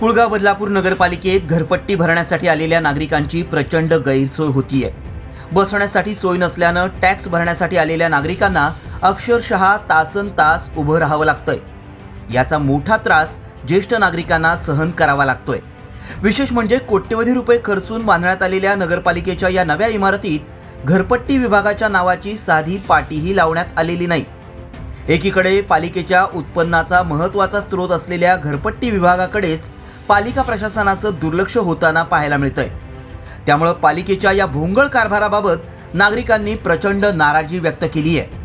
पुळगाव बदलापूर नगरपालिकेत घरपट्टी भरण्यासाठी आलेल्या नागरिकांची प्रचंड गैरसोय होतीये. बसण्यासाठी सोय नसल्यानं टॅक्स भरण्यासाठी आलेल्या नागरिकांना अक्षरशः तासन तास उभं राहावं लागतंय. याचा मोठा त्रास ज्येष्ठ नागरिकांना सहन करावा लागतोय. विशेष म्हणजे कोट्यवधी रुपये खर्चून बांधण्यात आलेल्या नगरपालिकेच्या या नव्या इमारतीत घरपट्टी विभागाच्या नावाची साधी पाटीही लावण्यात आलेली नाही. एकीकडे पालिकेच्या उत्पन्नाचा महत्त्वाचा स्रोत असलेल्या घरपट्टी विभागाकडेच पालिका प्रशासनाचं दुर्लक्ष होताना पाहायला मिळतंय. त्यामुळं पालिकेच्या या भोंगळ कारभाराबाबत नागरिकांनी प्रचंड नाराजी व्यक्त केली आहे.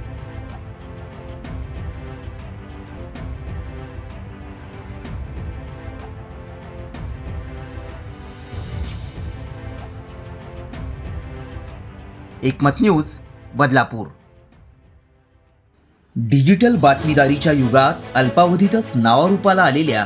एकमत न्यूज बदलापूर. डिजिटल बातमीदारीच्या युगात अल्पावधीतच नावारूपाला आलेल्या